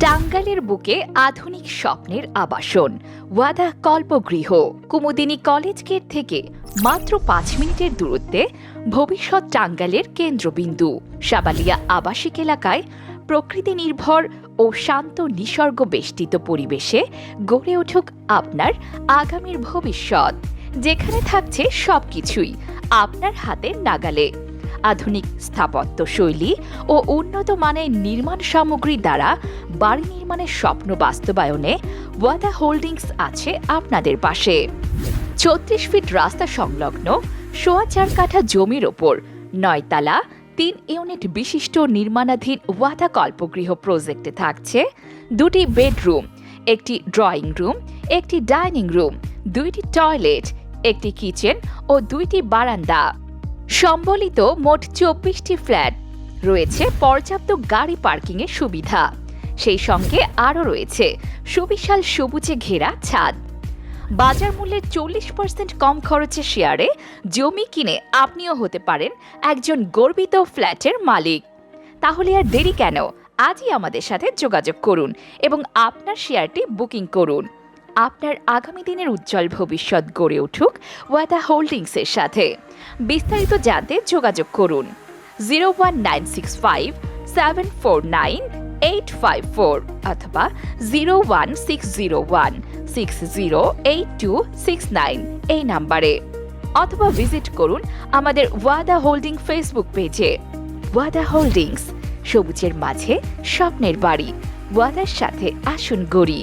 টাঙ্গাইলের বুকে আধুনিক স্বপ্নের আবাসন। ওয়াদা কল্পগৃহ। কুমুদিনী কলেজ গেট থেকে মাত্র পাঁচ মিনিটের দূরত্বে ভবিষ্যৎ টাঙ্গাইলের কেন্দ্রবিন্দু। সাবালিয়া আবাসিক এলাকায় প্রকৃতি নির্ভর ও শান্ত নিসর্গ বেষ্টিত পরিবেশে গড়ে উঠুক আপনার আগামীর ভবিষ্যৎ। যেখানে থাকছে সবকিছুই আপনার হাতের নাগালে। আধুনিক স্থাপত্য শৈলী ও উন্নত মানের নির্মাণ সামগ্রী দ্বারা বাড়ি নির্মাণের স্বপ্ন বাস্তবায়নে ওয়াদা হোল্ডিংস আছে আপনাদের পাশে। ছত্রিশ ফিট রাস্তা সংলগ্ন সোয়া চার কাঠা জমির ওপর নয়তলা তিন ইউনিট বিশিষ্ট নির্মাণাধীন ওয়াদা কল্পগৃহ প্রজেক্টে থাকছে দুটি বেডরুম, একটি ড্রয়িং রুম, একটি ডাইনিং রুম, দুইটি টয়লেট, একটি কিচেন ও দুইটি বারান্দা। সম্বলিত মোট চব্বিশটি ফ্ল্যাট। রয়েছে পর্যাপ্ত গাড়ি পার্কিংয়ের সুবিধা। সেই সঙ্গে আরও রয়েছে সুবিশাল সবুজে ঘেরা ছাদ। বাজার মূল্যের চল্লিশ পার্সেন্ট কম খরচে শেয়ারে জমি কিনে আপনিও হতে পারেন একজন গর্বিত ফ্ল্যাটের মালিক। তাহলে আর দেরি কেন? আজই আমাদের সাথে যোগাযোগ করুন এবং আপনার শেয়ারটি বুকিং করুন। আপনার আগামী দিনের উজ্জ্বল ভবিষ্যৎ গড়ে উঠুক ওয়াদা হোল্ডিংসের সাথে। বিস্তারিত জানতে যোগাযোগ করুন zero one nine six five seven four nine eight five four অথবা zero one six zero one six zero eight two six nine এই নাম্বারে। অথবা ভিজিট করুন আমাদের ওয়াদা হোল্ডিং ফেসবুক পেজে। ওয়াদা হোল্ডিংস, সবুজের মাঝে স্বপ্নের বাড়ি। ওয়াদার সাথে আসুন গড়ি।